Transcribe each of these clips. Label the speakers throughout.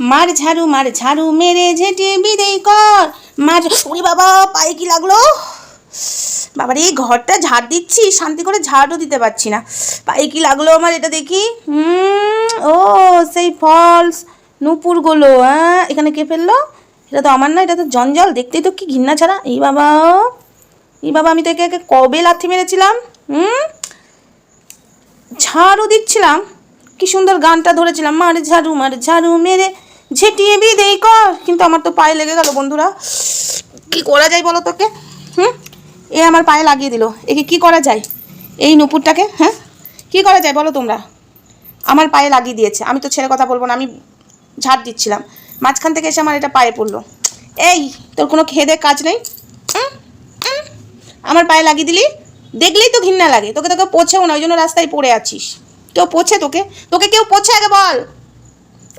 Speaker 1: মার ঝাড়ু মার ঝাড়ু মেরে ঝেঁটিয়ে বিদেই কর। মার ওরে বাবা, পায়ে কি লাগল? বাবারে এই ঘরটা ঝাড় দিচ্ছি, শান্তি করে ঝাড়ও দিতে পারছি না। পায়ে কি লাগল আমার এটা দেখি? হুম, ও, সেই ফলস নুপুরগুলো হ্যাঁ এখানে কে ফেলল? এটা তো আমার না, এটা তো জঞ্জল, দেখতেই তো কি ঘৃণা ছাড়া। এই বাবা এই বাবা, আমি তো একে একে কবে লাথি মেরেছিলাম? হুম ঝাড়ু দিচ্ছিলাম। কি সুন্দর গানটা ধরেছিলাম। মার ঝাড়ু মার ঝাড়ু মেরে ঝেঁটিয়ে বিদেই কর। কিন্তু আমার তো পায়ে লেগে গেল বন্ধুরা। কি করা যায় বলো তোকে? হুম? এ আমার পায়ে লাগিয়ে দিল। একে কি করা যায়? এই নুপুরটাকে হ্যাঁ? কি করা যায় বলো তোমরা? আমার পায়ে লাগিয়ে দিয়েছে। আমি তো ছেড়ে কথা বলব না, আমি ঝাড় দিচ্ছিলাম। মাঝখান থেকে এসে আমার এটা পায়ে পড়ল। এই, তোর কোনো খেদে কাজ নেই? আমার পায়ে লাগিয়ে দিলি? দেখলেই তো ঘৃণা লাগে। তোকে তোকে পোছেও না, ওই জন্য রাস্তায় পড়ে আছিস। কেউ পোছে তোকে? তোকে কেউ পোছে আগে বল।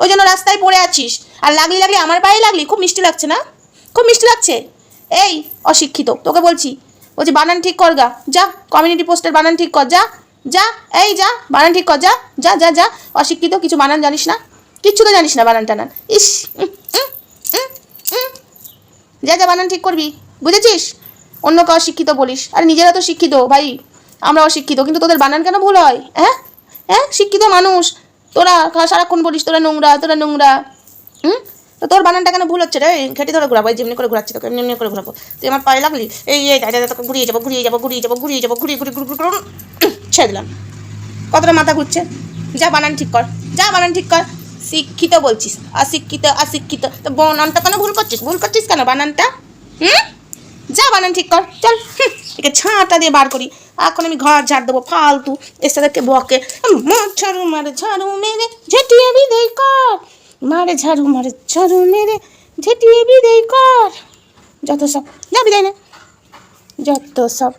Speaker 1: ওই জন্য রাস্তায় পড়ে আছিস। আর লাগলি লাগলি আমার পায়ে লাগলি? খুব মিষ্টি লাগছে না? খুব মিষ্টি লাগছে? এই, অশিক্ষিত, তোকে বলছি। বলছি বানান ঠিক কর গা। যা কমিউনিটি পোস্টের বানান ঠিক কর, যা যা, এই যা, বানান ঠিক কর, যা যা যা যা। অশিক্ষিত, কিছু বানান জানিস না? কিচ্ছু তো জানিস না বানান টানান। ইস। যা যা বানান ঠিক করবি। বুঝেছিস? অন্যকে অশিক্ষিত বলিস। আর নিজেরা তো শিক্ষিত, ভাই। আমরা অশিক্ষিত, কিন্তু তোদের বানান কেন ভুল হয়? হ্যাঁ? হ্যাঁ? শিক্ষিত মানুষ। তোরা সারাক্ষণ বলিস, তোরা নোংরা তোরা নোংরা। হুম? তো তোর বানানটা কেন ভুল হচ্ছে রে? ঘেটে ধরে ঘুরাবো, এই যেমনি করে ঘুরাচ্ছি তোকে, এমনি এমনি করে ঘুরাবো। তুই আমার পায়ে লাগলি? এই এই দাদা তোকে ঘুরিয়ে যাব ঘুরিয়ে যাব ঘুরিয়ে যাব ঘুরিয়ে যাব, ঘুরিয়ে ঘুরিয়ে ঘুরি ঘুরি ছেড়ে দিলাম। কতটা মাথা ঘুরছে? যা বানান ঠিক কর, যা বানান ঠিক কর। শিক্ষিত বলছিস, অশিক্ষিত অশিক্ষিত। তো বানানটা কেন ভুল করছিস? ভুল করছিস কেন বানানটা? হুম? যা বানান ঠিক কর, চল একে ছাঁটা দিয়ে বার করি। এখন আমি ঘর ঝাড় দেবো, ফালতু। এসে দেখে বকে ঝাড়ু, মারে ঝাড়ু মেরে, ঝেটিয়ে বিদেই কর। মারে ঝাড়ু মারে ঝাড়ু মেরে, ঝেটিয়ে বিদেই কর। যত সব, যা বিদায় না। যত সব